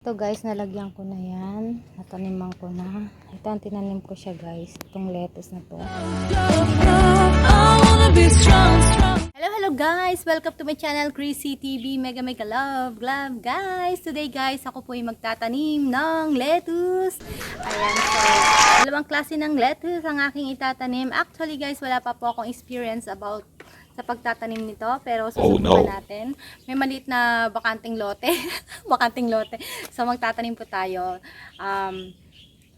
Ito guys, nalagyan ko na yan. Nataniman ko na. Ito ang tinanim ko siya guys. Itong lettuce na to. Hello, hello guys! Welcome to my channel, Chrissy TV. Mega mega love, love guys! Today guys, ako po ay magtatanim ng lettuce. Ayan, so, dalawang klase ng lettuce ang aking itatanim. Actually guys, wala pa po akong experience about sa pagtatanim nito, pero susubukan natin. May maliit na bakanting lote. bakanting lote. So, magtatanim po tayo. Um,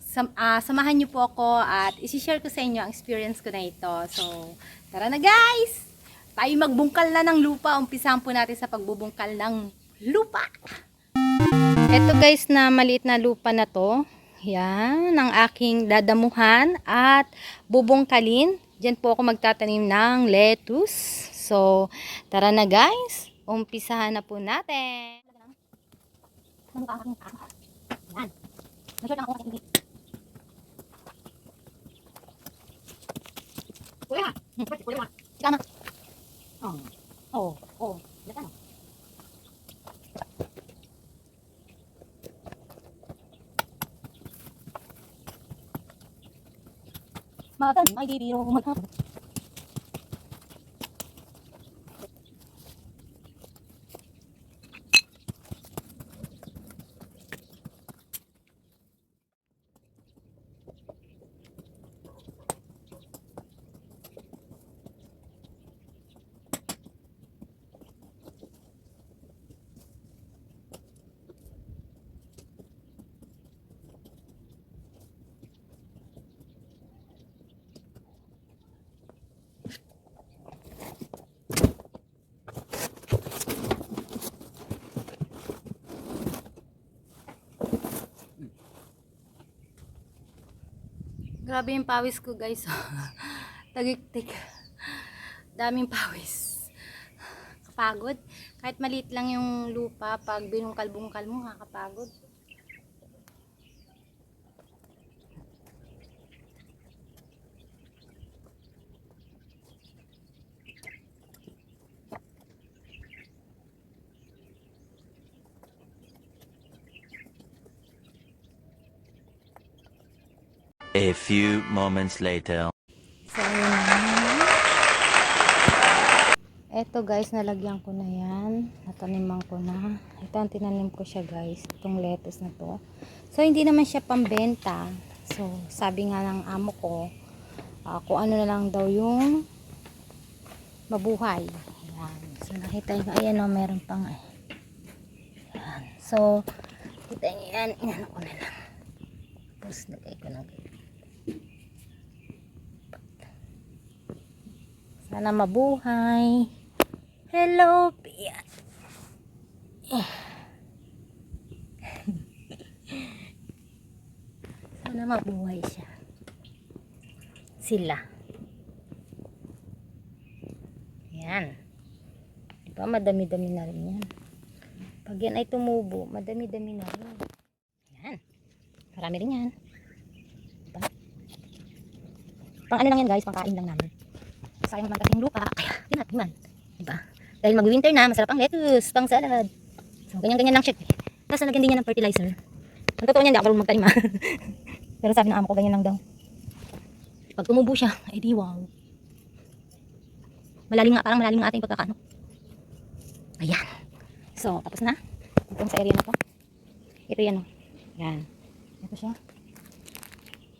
sam- ah, samahan niyo po ako at isi-share ko sa inyo ang experience ko na ito. So, tara na guys! Tayo magbungkal na ng lupa. Umpisahan po natin sa pagbubungkal ng lupa. Ito guys na maliit na lupa na to. Yan, ang aking dadamuhan at bubungkalin. Diyan po ako magtatanim ng lettuce. So, tara na guys. Umpisahan na po natin. Yan. Masyad lang ako kasi hindi. Kuya! Kuya mo. Tama. Oh. Oh. Oh. Tama. Matan, may bibiro ko magkakaroon. Grabe yung pawis ko guys. Tagiktik. Daming pawis. Kapagod. Kahit maliit lang yung lupa, pag binungkal-bungkal mo, kakapagod. A few moments later. So, ayun na. Eto guys, nalagyan ko na yan. Nataniman ko na. Ito ang tinanim ko siya guys. Itong lettuce na to. So, hindi naman siya pambenta. So, sabi nga ng amo ko, ah, kung ano na lang daw yung mabuhay. Ayan. So, nakita nyo, ayan o, meron pang eh. Ayan. So, kita nyo yan, inano ko na lang. Tapos, lagay ko na Sana mabuhay. Hello, Pia. Sana mabuhay siya. Sila. Yan. Diba, madami-dami na rin yan. Pag yan ay tumubo, madami-dami na rin. Yan. Marami rin yan. Diba? Pang ano lang yan guys, pangkain lang namin sayang naman kasi yung lupa. Kaya tinatiman diba? Dahil mag winter na masarap ang lettuce pang salad. So ganyan ganyan lang siya. Tapos nalagyan din niya ng fertilizer. Ang totoo niyan hindi ako marunong magtanim pero sabi ng amo ko ganyan lang daw. Pag tumubo siya ay di wow. Malalim nga parang malalim nga ating pagkakano ayan. So tapos na. Itong sa area na to. Ito yan o yan. Ito siya.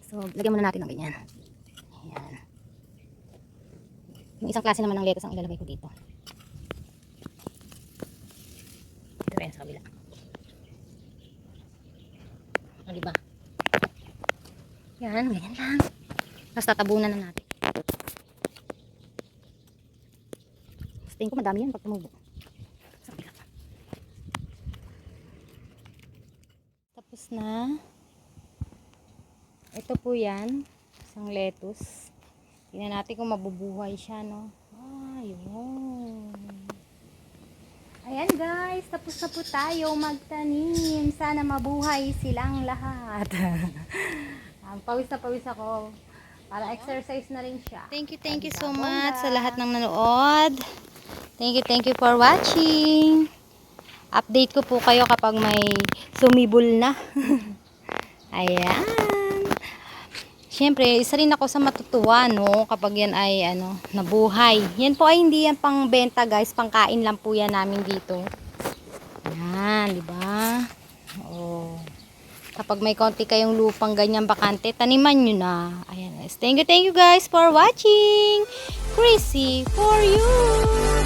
So lagyan muna natin ng ganyan ayan yung isang klase naman ng lettuce ang ilalagay ko dito. Ito rin sa kabila. O, diba? Yan, ganyan lang. Tapos tatabunan na natin. Tapos tingin ko madami yan pag tumubo. Tapos na. Ito po yan. Isang lettuce. Tingnan natin kung mabubuhay siya, no? Ah, yun. Ayan guys, tapos na po tayo magtanim. Sana mabuhay silang lahat. um, pawis na pawis ako. Para exercise na rin siya. Thank you, thank you so much sa lahat ng nanood. Thank you, thank you for watching. Update ko po kayo kapag may sumibol na. Ayan. Siyempre, isa rin ako sa matutuwa, no? Kapag yan ay, ano, nabuhay. Yan po ay hindi yan pang benta, guys. Pangkain lang po yan namin dito. Yan, di ba? Oo. Kapag may konti kayong lupang ganyang bakante, taniman nyo na. Ayan, guys. Thank you, thank you, guys, for watching. Chrissy, for you.